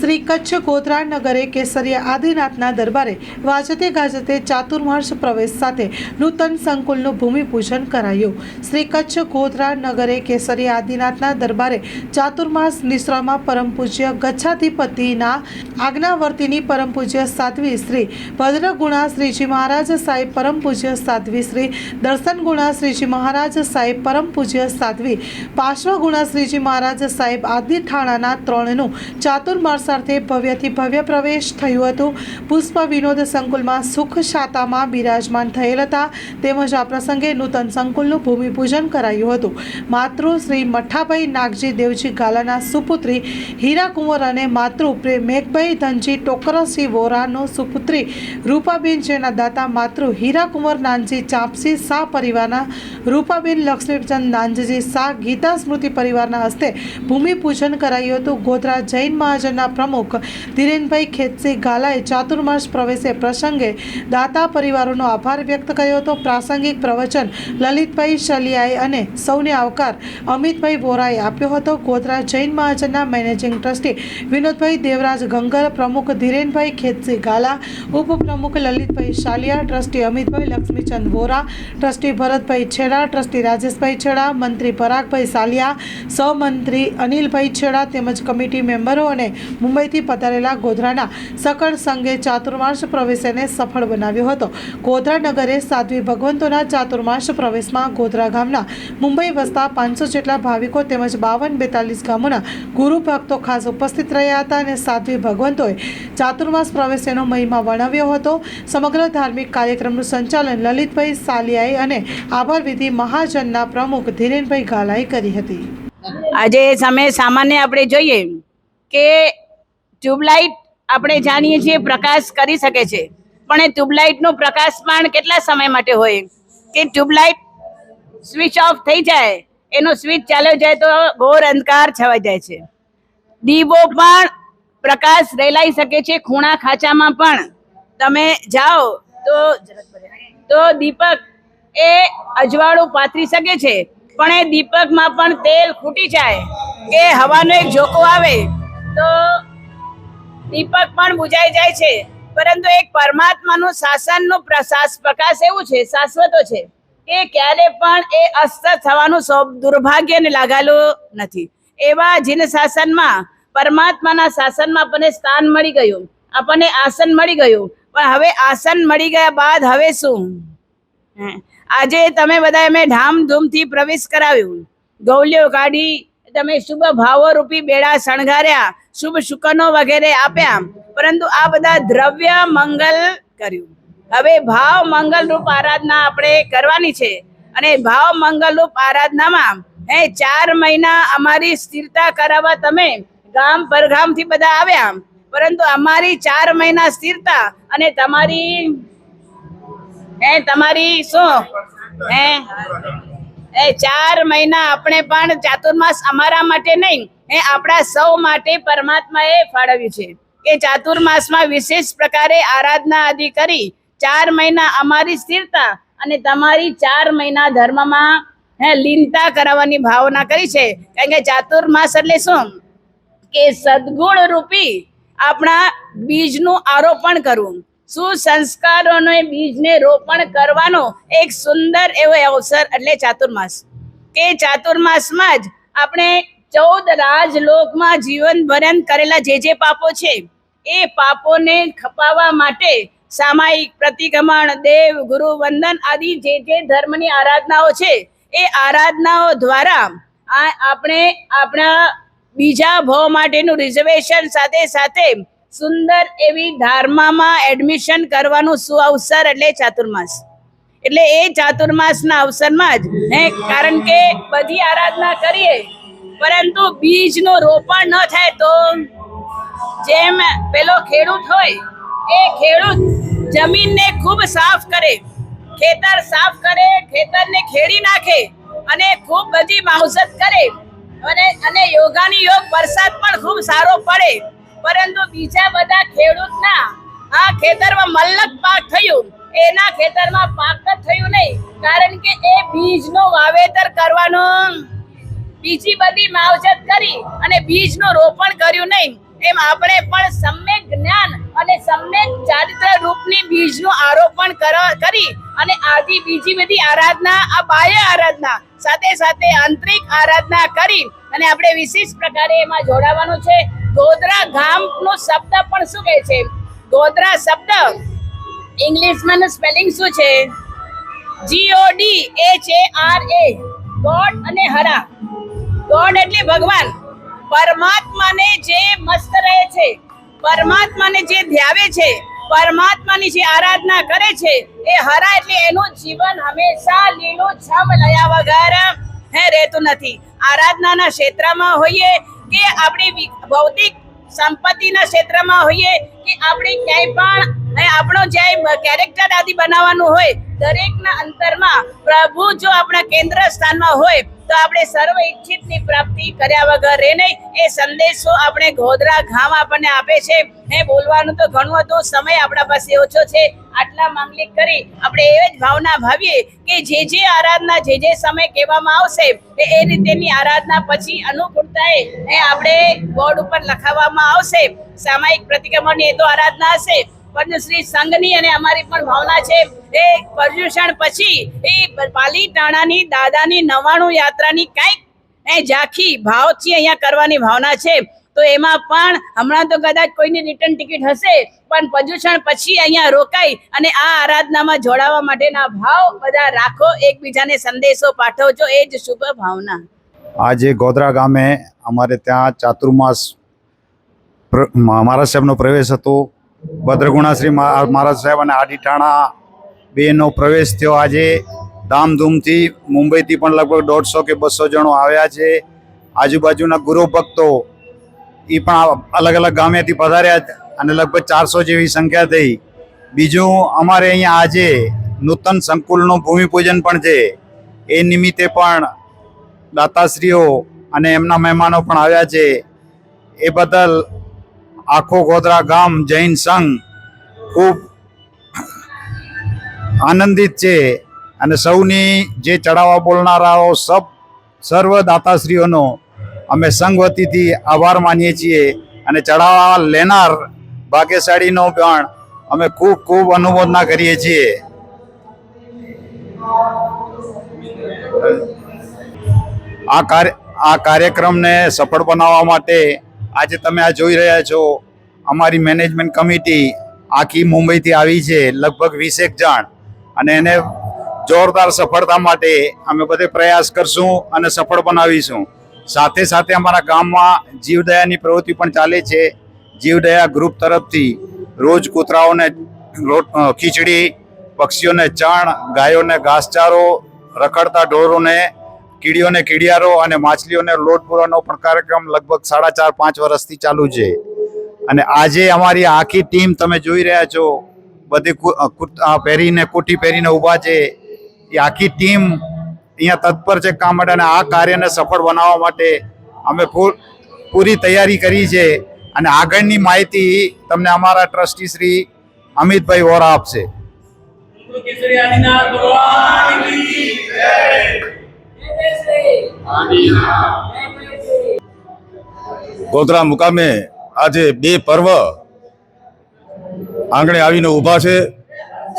શ્રી કચ્છ ગોધરા નગરે કેસરિયા આદિનાથના દરબારે વાજતે ગાજતે ચાતુર્માસ પ્રવેશ સાથે નૂતન સંકુલનું ભૂમિપૂજન કરાયું. શ્રી કચ્છ ગોધરા નગરે કેસરિયા આદિનાથના દરબારે ચાતુર્માસ નિશ્રામાં પરમ પૂજ્ય ગચ્છાધિપતિના આજ્ઞાવર્તીની પરમ પૂજ્ય સાધ્વી શ્રી ભદ્રગુણા શ્રીજી મહારાજ સાહેબ, પરમ પૂજ્ય સાધ્વી શ્રી દર્શન ગુણા શ્રીજી મહારાજ સાહેબ, પરમ પૂજ્ય સાધ્વી પાર્શ્વગુણા શ્રીજી મહારાજ સાહેબ આદિ ઠાણાના ત્રણનું ચાતુર્માસાર્થે ભવ્યથી ભવ્ય પ્રવેશ થયું હતું. પુષ્પ વિનોદ સંકુલમાં સુખ શાતામાં બિરાજમાન થયેલ હતા. તેમજ આ પ્રસંગે નૂતન સંકુલનું ભૂમિપૂજન કરાયું હતું. માતૃ શ્રી મઠાભાઈ નાગજી દેવજી ગાલાના સુપુત્રી હીરા કુંવર અને માતૃ પ્રેમ મેઘભાઈ ધનજી ટોકરસિંહ વોરાનો સુપુત્રી રૂપાબેન જેના દાતા માતૃ હીરા કુંવર નાનજી ચાંપસી શાહ પરિવારના રૂપાબેન લક્ષ્મીચંદ નાનજીજી શાહ ગીતા સ્મૃતિ પરિવારના હસ્તે ભૂમિપૂજન કરાયું હતું. ગોધરા જૈન મહાજનના પ્રમુખ ધીરેનભાઈ ખેતસિંહ ગાલાએ ચાતુર્માસ પ્રવેશે પ્રસંગે દાતા પરિવારોનો આભાર વ્યક્ત કર્યો હતો. પ્રાસંગિક પ્રવચન લલિતભાઈ શલિયાએ અને સૌને આવકાર અમિતભાઈ વોરાએ આપ્યો હતો. ગોધરા જૈન મહાજનના મેનેજિંગ ટ્રસ્ટી વિનોદભાઈ દેવરાજ ગંગર પ્રમુખ ધીરેનભાઈ ખેતસિંહ ગાલા, ઉપપ્રમુખ Lalitbhai Shaliya trustee Amitbhai Laxmichand Vora, trustee Bharatbhai Chheda, trustee Rajeshbhai છેડા, મંત્રી પરાગભાઈ સાલિયા સહમંત્રી અનિલભાઈ છેડા તેમજ કમિટી મેમ્બરો અને મુંબઈથી પધારેલા ગોધરાના સકળ સંઘે ચાતુર્માસ પ્રવેશને સફળ બનાવ્યો હતો. ગોધરા નગરે સાધ્વી ભગવંતોના ચાતુર્માસ પ્રવેશમાં ગોધરા ગામના મુંબઈ વસતા પાંચસો જેટલા ભાવિકો તેમજ બાવન બેતાલીસ ગામોના ગુરુ ભક્તો ખાસ ઉપસ્થિત રહ્યા હતા અને સાધ્વી ભગવંતોએ ચાતુર્માસ પ્રવેશનો મહિમા વર્ણવ્યો હતો. સમગ્ર ધાર્મિક કાર્યક્રમનું સંચાલન લલિતભાઈ સાલિયાએ અને આભાર વિધિ મહાજનના પ્રમુખ ધીરેનભાઈ ગાલાએ કરી હતી. આજે સામે સામાન્ય આપણે જોઈએ કે ટ્યુબલાઇટ આપણે જાણીએ છીએ, પ્રકાશ કરી શકે છે. પણ એ ટ્યુબલાઇટનો પ્રકાશ પણ કેટલા સમય માટે હોય? કે ટ્યુબલાઇટ સ્વિચ ઓફ થઈ જાય, એનો સ્વિચ ચાલ્યો જાય તો ઘોર અંધકાર છવાઈ જાય છે. દીવો પણ પ્રકાશ રેલાઈ શકે છે, ખૂણા ખાંચામાં પણ. તમે જાઓ તો તો દીપક એ અજવાળું પાથરી શકે છે, પણ એ દીપકમાં પણ તેલ ખૂટી જાય. કે હવાનો એક ઝોકો આવે તો દીપક પણ બુજાઈ જાય છે. પરંતુ એક પરમાત્માનું શાસનનું પ્રકાશ એવું છે, શાશ્વતો છે કે ક્યારે પણ એ અસ્ત થવાનું સૌ- દુર્ભાગ્યને લાગેલું નથી. એવા જીન શાસનમાં પરમાત્માના શાસનમાં આપણને સ્થાન મળી ગયું, આપણને આસન મળી ગયું. પણ હવે આસન મળી ગયા બાદ હવે શું. આજે તમે બધા મેં ધામધૂમથી પ્રવેશ કરાવ્યું. ગૌલ્યો કાઢી તમે શુભ ભાવો રૂપી બેડા શણગાર્યા, શુભ શુકનો વગેરે આપ્યા. પરંતુ આ બધા દ્રવ્ય મંગલ કર્યું. હવે ભાવ મંગલ રૂપ આરાધના આપણે કરવાની છે. અને ભાવ મંગલ રૂપ આરાધનામાં, હે, ચાર મહિના અમારી સ્થિરતા કરાવવા તમે ગામ પરગામથી બધા આવ્યા. પરંતુ અમારી ચાર મહિના સ્થિરતા અને તમારી, હે, તમારી શું? હે? એ ચાર મહિના આપણે પણ ચાતુર્માસ અમારા માટે નહીં, એ આપણા સૌ માટે પરમાત્માએ ફાળવ્યું છે. કે ચાતુર્માસમાં વિશેષ પ્રકારે આરાધના આદિ કરી, ચાર મહિના અમારી સ્થિરતા અને તમારી ચાર મહિના ધર્મમાં, હે, લીનતા કરાવવાની ભાવના કરી છે. કારણ કે ચાતુર્માસ એટલે શું? કે સદગુણ રૂપી આપણા બીજનું આરોપણ કરવું. સુસંસ્કારોનો બીજને રોપણ કરવાનો એક સુંદર એવો અવસર એટલે ચાતુર્માસ. કે ચાતુર્માસમાં જ આપણે ચૌદ રાજલોકમાં જીવન ભરણ કરેલા જે જે પાપો છે, એ પાપોને ખપાવવા માટે સામાયિક, પ્રતિક્રમણ, દેવ, ગુરુ, વંદન આદિ જે જે ધર્મની આરાધનાઓ છે, એ આરાધનાઓ દ્વારા આપણે આપણા બીજા ભાવ માટેનું રિઝર્વેશન સાથે સાથે સુંદર એવી ધારમામાં એડમિશન કરવાનું સુઅવસર એટલે ચાતુર્માસ. એટલે એ ચાતુર્માસના અવસરમાં જ, હે, કારણ કે બધી આરાધના કરીએ, પરંતુ બીજનું રોપણ ન થાય તો જેમ પેલો ખેડૂત હોય, એ ખેડૂત જમીનને ખૂબ સાફ કરે, ખેતર સાફ કરે, ખેતરને ખેડી નાખે અને ખૂબ બધી માવસત કરે. અને અને યોગાની યોગ વરસાદ પણ ખૂબ સારો પડે. પરંતુ બીજા બધા ખેડૂતના આ ખેતરમાં મલ્લક પાક થયું. એના ખેતરમાં પાક જ થયું નહીં. કારણ કે એ બીજનું વાવેતર કરવાનો બીજી બધી માવજત કરી અને બીજનું રોપણ કર્યું નહીં. એમ આપણે પણ સમ્યક જ્ઞાન અને સમ્યક ચારિત્ર રૂપની બીજનું આરોપણ કર- અને આદિ બીજી બધી આરાધના, આ બાહ્ય આરાધના, સાથે સાથે આંતરિક આરાધના કરી અને આપણે વિશેષ પ્રકારે એમાં જોડાવાનું છે. ગોધરા ગામનો શબ્દ પણ શું કહે છે? ગોધરા શબ્દ ઇંગ્લિશમાં સ્પેલિંગ શું છે? G O D H A R A God અને હરા. ગોડ એટલે ભગવાન. પરમાત્માને જે મસ્ત રહે છે, પરમાત્માને જે ધ્યાવે છે, પરમાત્માની જે આરાધના કરે છે, એ હરા એટલે એનું જીવન હંમેશા લીલું છમ લયા વગર, હે, રહેતું નથી. આરાધનાના ક્ષેત્રમાં હોઈએ કે આપણી ભૌતિક સંપત્તિના ક્ષેત્રમાં હોઈએ કે આપણે ક્યાંય પણ આપણો જે કેરેક્ટર આદિ બનાવવાનું હોય દરેકના અંતરમાં પ્રભુ જો આપણા કેન્દ્ર સ્થાનમાં હોય, તો આપણે સર્વ ઈચ્છિતની પ્રાપ્તિ કર્યા વગર રહે નહીં. એ સંદેશો આપણે ગોધરા ગામ આપણને આપે છે. હે, બોલવાનું તો ઘણું હતું. સમય આપણા પાસે ઓછો છે. આટલા માંગલિક કરી આપણે એ જ ભાવના ભાવીએ કે જે જે આરાધના, જે જે સમય કહેવામાં આવશે, એ એ રીતેની આરાધના પછી અનુકૂળતાએ એ આપણે બોર્ડ ઉપર લખાવવામાં આવશે. સામાયિક પ્રતિક્રમણની એ તો આરાધના હશે. પણ શ્રી સંઘની અને અમારી પણ ભાવના છે. એ પર્યુષણ પછી એ પાલીતાણાની દાદાની નવાણું યાત્રાની કંઈક એ ઝાંખી ભાવથી અહીંયા કરવાની ભાવના છે. તો એમાં પણ હમણાં તો કદાચ કોઈની રિટર્ન ટિકિટ હશે, પણ પર્યુષણ પછી અહીંયા રોકાઈ અને આ આરાધનામાં જોડાવા માટેના ભાવ બધા રાખો, એકબીજાને સંદેશો પાઠવજો, એ જ શુભ ભાવના. આજે ગોધરા ગામે અમારે ત્યાં ચાતુર્માસ અમારા સાહેબનો પ્રવેશ હતો. ભદ્રગુણાશ્રી મહા- મહારાજ સાહેબ અને આડીટાણા બેનો પ્રવેશ થયો. આજે ધામધૂમથી મુંબઈથી પણ લગભગ દોઢસો કે બસો જણો આવ્યા છે. આજુબાજુના ગુરુ ભક્તો એ પણ અલગ અલગ ગામેથી પધાર્યા અને લગભગ ચારસો જેવી સંખ્યા થઈ. બીજું, અમારે અહીંયા આજે નૂતન સંકુલનું ભૂમિપૂજન પણ છે. એ નિમિત્તે પણ દાતાશ્રીઓ અને એમના મહેમાનો પણ આવ્યા છે. એ બદલ આખો ગોધરા ગામ જૈન સંઘ ખૂબ આનંદિત છે અને સૌની જે ચડાવવા બોલનારાઓ સબ સર્વ દાતાશ્રીઓનો અમે સંઘ વતીથી આભાર માનીએ છીએ અને ચડાવવા લેનાર ભાગ્યશાળીનો પણ અમે ખૂબ ખૂબ અનુમોદના કરીએ છીએ. આ કાર્ય આ કાર્યક્રમને સફળ બનાવવા માટે આજે તમે આ જોઈ રહ્યા છો, અમારી મેનેજમેન્ટ કમિટી આખી મુંબઈથી આવી છે, લગભગ વીસેક જણ. અને એને જોરદાર સફળતા માટે અમે બધે પ્રયાસ કરશું અને સફળ બનાવીશું. સાથે સાથે અમારા ગામમાં જીવદયાની પ્રવૃત્તિ પણ ચાલે છે. જીવદયા ગ્રુપ તરફથી રોજ કૂતરાઓને ખીચડી, પક્ષીઓને ચણ, ગાયોને ઘાસચારો, રખડતા ઢોરોને કીડીઓને કીડિયારો અને માછલીઓને લોટ પૂરવાનો પણ કાર્યક્રમ લગભગ સાડા ચાર, પાંચ વર્ષથી ચાલુ છે. અને આજે અમારી આખી ટીમ તમે જોઈ રહ્યા છો, બધી પહેરીને કુટી પહેરીને ઊભા છે. એ આખી ટીમ અહીંયા તત્પર છે કામ માટે અને આ કાર્યને સફળ બનાવવા માટે અમે પૂર તૈયારી કરી છે. અને આગળની માહિતી તમને અમારા ટ્રસ્ટી શ્રી અમિતભાઈ વોરા આપશે. કેસરી ના ભગવાન કી ગોધરા મુકામે આજે બે પર્વ આંગણે આવીને ઊભા છે.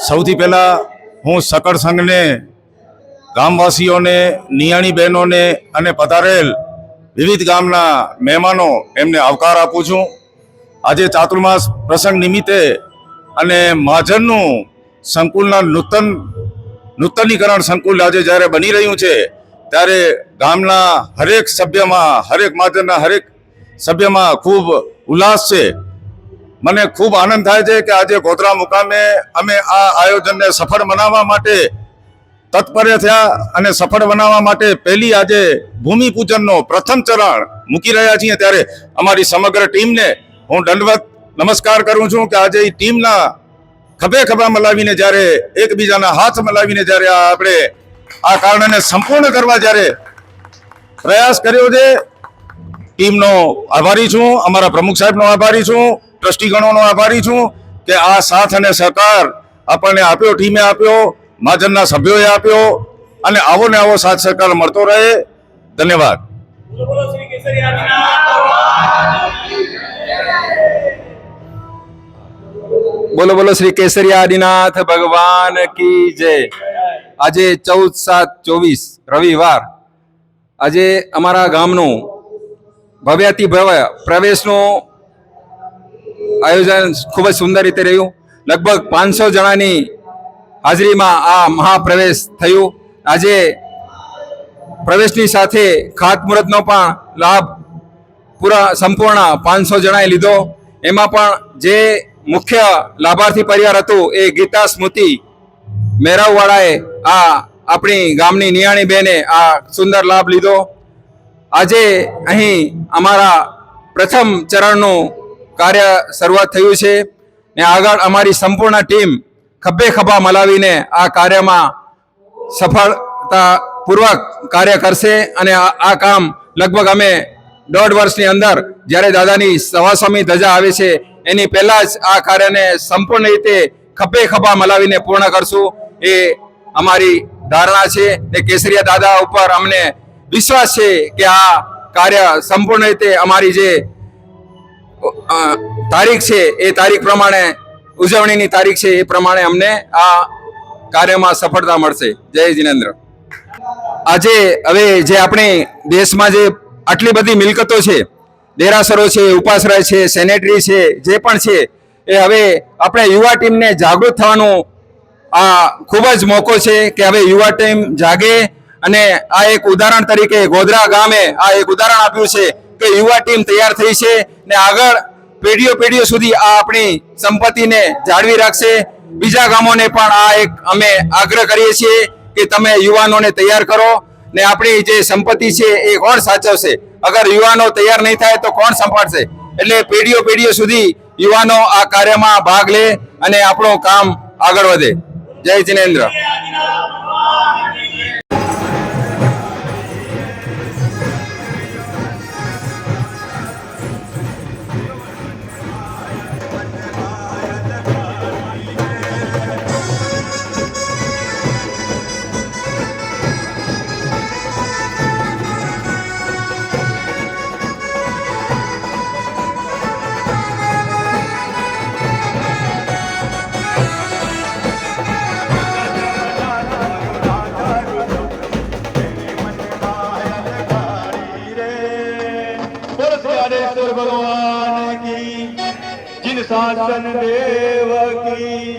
સૌથી પહેલાં હું સકળ સંઘને, ગામવાસીઓને, નિયાણી બહેનોને અને પધારેલ વિવિધ ગામના મહેમાનો એમને આવકાર આપું છું. આજે ચાતુર્માસ પ્રસંગ નિમિત્તે અને મહાજનનું સંકુલના નૂતન, નૂતનીકરણ સંકુલ આજે જ્યારે બની રહ્યું છે ત્યારે ગામના હરેક સભ્યમાં, હરેક મહાજનના હરેક સભ્યમાં ખૂબ ઉલ્લાસ છે. મને ખૂબ આનંદ થાય છે કે આજે ગોધરા મુકામે અમે આ આયોજનને સફળ બનાવવા માટે તત્પર થયા અને સફળ બનાવવા માટે પહેલી આજે ભૂમિપૂજનનો પ્રથમ ચરણ મૂકી રહ્યા છીએ. ત્યારે અમારી સમગ્ર ટીમને હું દંડવત નમસ્કાર કરું છું કે આજે ટીમના ખભે ખભા મલાવીને જ્યારે એકબીજાના હાથ મલાવીને જ્યારે આ આપણે આ કારણોને સંપૂર્ણ કરવા જ્યારે પ્રયાસ કર્યો છે, ટીમનો આભારી છું, અમારા પ્રમુખ સાહેબનો આભારી છું, ટ્રસ્ટીગણોનો આભારી છું કે આ સાથ અને સહકાર આપણને આપ્યો, ટીમે આપ્યો, મહાજનના સભ્યોએ આપ્યો અને આવો ને આવો સાથ સહકાર મળતો રહે. ધન્યવાદ. બોલો બોલો, શ્રી કેસરિયા આદિનાથ ભગવાન કી જય. આજે ચૌદ સાત ચોવીસ રવિવાર આજે અમારા ગામનું ભવ્યાતિ ભવ્ય પ્રવેશનું આયોજન ખૂબ જ સુંદર રીતે રહ્યું. લગભગ પાંચસો જણાની હાજરીમાં આ મહાપ્રવેશ થયું. આજે પ્રવેશની સાથે ખાતમુહૂર્તનો પણ લાભ પૂરા સંપૂર્ણ પાંચસો જણાએ લીધો. એમાં પણ જે મુખ્ય લાભાર્થી પરિવાર હતું એ ગીતા સ્મૃતિ મેરાવવાળાએ આ આપણી ગામની નિયાણી બેને આ સુંદર લાભ લીધો. આજે અહીં અમારા પ્રથમ ચરણનું કાર્ય શરૂઆત થયું છે ને આગળ અમારી સંપૂર્ણ ટીમ ખભે ખભા મલાવીને આ કાર્યમાં સફળતાપૂર્વક કાર્ય કરશે અને આ કામ લગભગ અમે દોઢ વર્ષની અંદર જ્યારે દાદાની સવાસમી ધજા આવે છે એની પહેલાં જ આ કાર્યને સંપૂર્ણ રીતે ખભે ખભા મલાવીને પૂર્ણ કરશું. એ અમારી ધારણા છે ને કેસરિયા દાદા ઉપર અમને વિશ્વાસ છે કે આ કાર્ય સંપૂર્ણ રીતે અમારી જે તારીખ છે એ તારીખ પ્રમાણે, ઉજવણીની તારીખ છે એ પ્રમાણે અમને આ કાર્યમાં સફળતા મળશે. જય જિનેન્દ્ર. આજે હવે જે આપણે દેશમાં જે આટલી બધી મિલકતો છે, દેરાસરો છે, ઉપાશ્રય છે, સેનેટરી છે, જે પણ છે, એ હવે આપણે યુવા ટીમને જાગૃત થવાનું આ ખૂબ જ મોકો છે કે હવે યુવા ટીમ જાગે અને આ એક ઉદાહરણ તરીકે ગોધરા ગામે આ એક ઉદાહરણ આપ્યું છે કે યુવા ટીમ તૈયાર થઈ છે ને આગળ પેઢીઓ પેઢીઓ સુધી આ આપણી સંપત્તિને જાળવી રાખશે. બીજા ગામોને પણ આ એક અમે આગ્રહ કરીએ છીએ કે તમે યુવાનોને તૈયાર કરો ને આપણી જે સંપત્તિ છે એ કોણ સાચવશે? અગર યુવાનો તૈયાર નહીં થાય તો કોણ સંભાળશે? એટલે પેઢીઓ પેઢીઓ સુધી યુવાનો આ કાર્યમાં ભાગ લે અને આપણું કામ આગળ વધે. જય જિનેન્દ્ર. ભગવાન કી જિન સાધન દેવ કી.